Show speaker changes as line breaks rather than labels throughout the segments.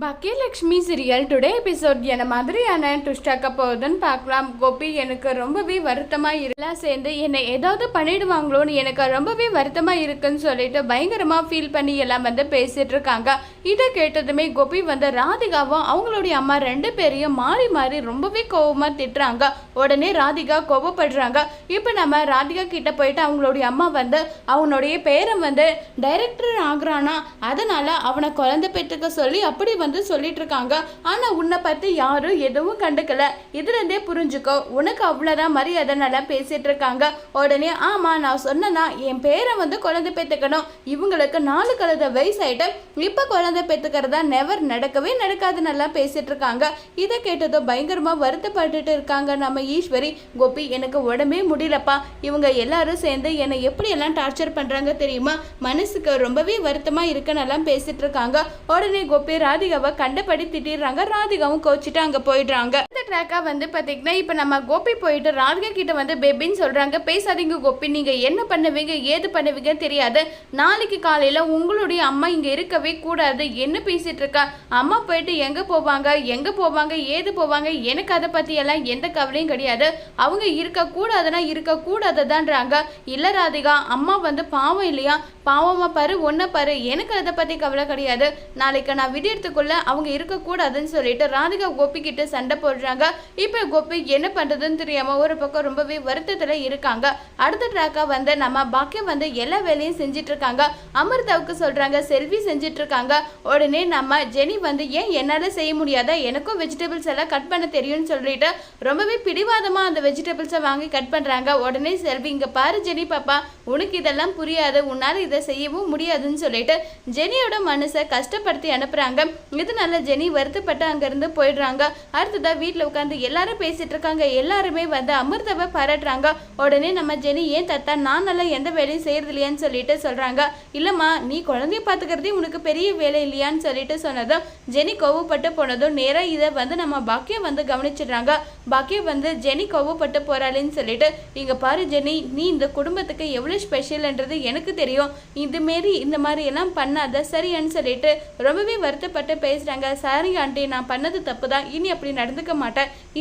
Bhagyalakshmi serial today episode என்ன மாதிரியான டுஷ்டாக்க போகுதுன்னு பார்க்கலாம். கோபி எனக்கு ரொம்பவே வருத்தமாக இருக்கலாம் சேர்ந்து என்னை ஏதாவது பண்ணிடுவாங்களோன்னு எனக்கு ரொம்பவே வருத்தமாக இருக்குன்னு சொல்லிட்டு பயங்கரமாக ஃபீல் பண்ணி எல்லாம் வந்து பேசிட்டு இருக்காங்க. இதை கேட்டதுமே கோபி வந்து ராதிகாவும் அவங்களுடைய அம்மா ரெண்டு பேரையும் மாறி மாறி ரொம்பவே கோவமாக திட்டுறாங்க. உடனே ராதிகா கோவப்படுறாங்க. இப்போ நம்ம ராதிகா கிட்ட போயிட்டு அவங்களுடைய அம்மா வந்து அவனுடைய பேரை வந்து டைரக்டர் ஆகுறானா? அதனால அவனை குழந்தை பெற்றுக்க சொல்லி அப்படி வந்து சொல்லிட்டு இருக்காங்க ஆனா உன்னை பத்தி யாரும் எதுவும் கண்டுக்கல. இதுல இருந்தே புரிஞ்சுக்கோ. உனக்கு அவ்வளவுதான் மரியாதை நல்லா பேசிட்டு இருக்காங்க உடனே ஆமா நான் சொன்னேன்னா என் பேரை வந்து குழந்தை பெற்றுக்கணும். இவங்களுக்கு நாலு கழுத வயசாயிட்டு இப்ப குழந்தை பெற்றுக்கிறதா நெவர் நடக்கவே நடக்காது நல்லா பேசிட்டு இருக்காங்க இதை கேட்டதும் பயங்கரமா வருத்தப்பட்டுட்டு இருக்காங்க நம்ம ஈஸ்வரி. கோபி எனக்கு உடம்பே முடியலப்பா. இவங்க எல்லாரும் சேர்ந்து என்னை எப்படி எல்லாம் டார்ச்சர் பண்றாங்க தெரியுமா? மனசுக்கு ரொம்பவே வருத்தமா இருக்குன்னு எல்லாம் பேசிட்டு இருக்காங்க உடனே கோபி ராதிகாவை கண்டபடி திட்டிடுறாங்க ராதிகாவும் கோச்சிட்டு அங்க போயிடுறாங்க. இந்த வந்து பார்த்தீங்கன்னா இப்போ நம்ம கோபி போயிட்டு ராதிகா கிட்ட வந்து பேபின்னு சொல்கிறாங்க பேசாதீங்க கோபி. நீங்கள் என்ன பண்ணுவீங்க? ஏது பண்ணுவீங்க தெரியாது. நாளைக்கு காலையில் உங்களுடைய அம்மா இங்கே இருக்கவே கூடாது. என்ன பேசிகிட்டு இருக்கா? அம்மா போயிட்டு எங்கே போவாங்க? எங்கே போவாங்க? ஏது போவாங்க? எனக்கு அதை பற்றியெல்லாம் எந்த கவலையும் கிடையாது. அவங்க இருக்கக்கூடாதுன்னா இருக்கக்கூடாதுதான்றாங்க இல்லை ராதிகா அம்மா வந்து பாவம் இல்லையா? பாவமாக பாரு ஒன்றை பாரு. எனக்கு அதை பற்றி கவலை கிடையாது. நாளைக்கு நான் விடியறதுக்குள்ளே அவங்க இருக்கக்கூடாதுன்னு சொல்லிட்டு ராதிகா கோபி கிட்ட சண்டை போடுறாங்க. இப்போ கோபி என்ன பண்ணுறதுன்னு தெரியாமல் ஒரு பக்கம் ரொம்பவே வருத்தத்தில் இருக்காங்க. அடுத்த ட்ராக்கா வந்து நம்ம பாக்கியம் வந்து எல்லா வேலையும் செஞ்சுட்டு இருக்காங்க அமிர்தாவுக்கு சொல்கிறாங்க செல்வி செஞ்சுட்டு இருக்காங்க உடனே நம்ம ஜெனி வந்து ஏன் என்னால் செய்ய முடியாதா? எனக்கும் வெஜிடபிள்ஸ் எல்லாம் கட் பண்ண தெரியும்னு சொல்லிட்டு ரொம்பவே பிடிவாதமாக அந்த வெஜிடபிள்ஸை வாங்கி கட் பண்ணுறாங்க உடனே செல்வி இங்கே பாரு ஜெனி பாப்பா உனக்கு இதெல்லாம் புரியாது. உன்னால் இதை செய்யவும் முடியாதுன்னு சொல்லிட்டு ஜெனியோட மனசை கஷ்டப்படுத்தி அனுப்புகிறாங்க இதனால ஜெனி வருத்தப்பட்டு அங்கேருந்து போயிடுறாங்க. அடுத்ததாக வீட்டில் உட்காந்து எல்லாரும் பேசிட்டு இருக்காங்க. எல்லாருமே வந்து அமிர்தவை பாராட்டுறாங்க. உடனே நம்ம ஜெனி ஏன் தத்தா நான் நல்லா எந்த வேலையும் செய்யறது இல்லையான்னு சொல்லிட்டு சொல்றாங்க. இல்லம்மா நீ குழந்தைய பாத்துக்கிறதே உனக்கு பெரிய வேலை இல்லையான்னு சொல்லிட்டு சொன்னதும் ஜெனி கோவப்பட்டு போனதும் நேரா இதை வந்து நம்ம பாக்கியம் வந்து கவனிச்சிடுறாங்க. பாக்கியம் வந்து ஜெனி கோவப்பட்டு போறாளேன்னு சொல்லிட்டு இங்க பாரு ஜெனி நீ இந்த குடும்பத்துக்கு எவ்வளவு ஸ்பெஷல்ன்றது எனக்கு தெரியும். இது மாரி இந்த மாதிரி எல்லாம் பண்ணாத சரியான்னு சொல்லிட்டு ரொம்பவே வருத்தப்பட்டு பேசுறாங்க. சாரி ஆண்டி நான் பண்ணது தப்பு தான் இனி அப்படி நடந்துக்க மாட்டேன்.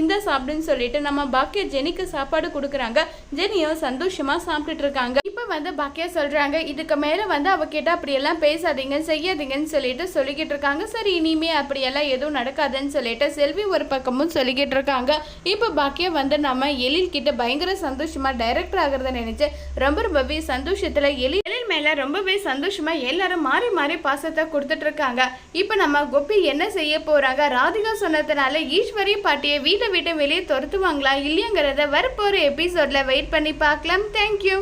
இந்த சாப்பிடுன்னு சொல்லிட்டு நம்ம பாக்கிய ஜெனிக்கு சாப்பாடு கொடுக்குறாங்க. ஜெனியும் சந்தோஷமா சாப்பிட்டுட்டு இருக்காங்க. வந்து பாக்கியா சொல்கிறாங்க இதுக்கு மேலே வந்து அவகிட்ட அப்படியெல்லாம் பேசாதீங்க செய்யாதீங்கன்னு சொல்லிட்டு சொல்லிக்கிட்டு இருக்காங்க. சரி இனிமே அப்படியெல்லாம் எதுவும் நடக்காதுன்னு சொல்லிட்டு செல்வி ஒரு பக்கமும் சொல்லிக்கிட்டு இருக்காங்க. இப்போ பாக்கியா வந்து நம்ம எழில் கிட்ட பயங்கர சந்தோஷமா டைரக்டர் ஆகிறத நினைச்சு ரொம்ப ரொம்பவே சந்தோஷத்துல எழில் எழில் மேல ரொம்பவே சந்தோஷமா எல்லாரும் மாறி மாறி பாசத்தை கொடுத்துட்டு இருக்காங்க. இப்போ நம்ம கோபி என்ன செய்ய போறாங்க? ராதிகா சொன்னதுனால ஈஸ்வரி பாட்டியை வீட்டை விட்டு வெளியே துரத்துவாங்களா இல்லையாங்கிறத வரப்போற எபிசோட்ல வெயிட் பண்ணி பார்க்கலாம். தேங்க்யூ